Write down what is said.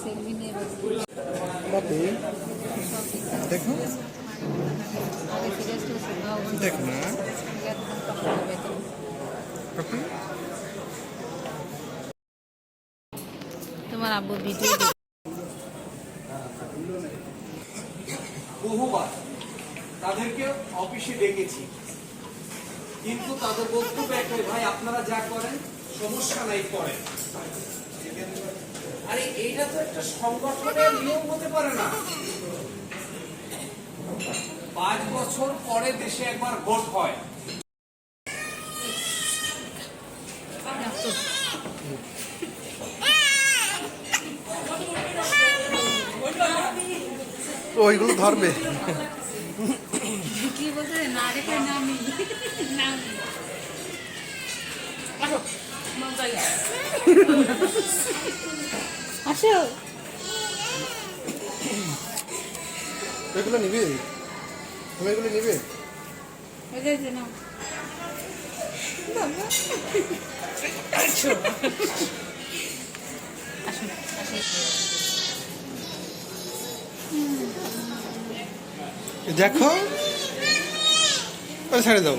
Selfie নিয়ে বাপি দেখো আগে সিরিয়াসলি দেখো না তোমার আব্বু ভিডিও বহুবার তাদেরকে অফিসে ডেকেছি। কিন্তু তাদের বক্তব্য একটাই, ভাই, আপনারা যা করেন, সমস্যা নাই, করেন। আরে, এইটা তো একটা সংগঠনের নিয়ম হতে পারে না। পাঁচ বছর পরে দেশে একবার ভোট হয়। ওইগুলো ধরবে। আসো এগুলো নিবি? তুমি এগুলো নিবে? আসুন দেখো ওই ছেড়ে দাও।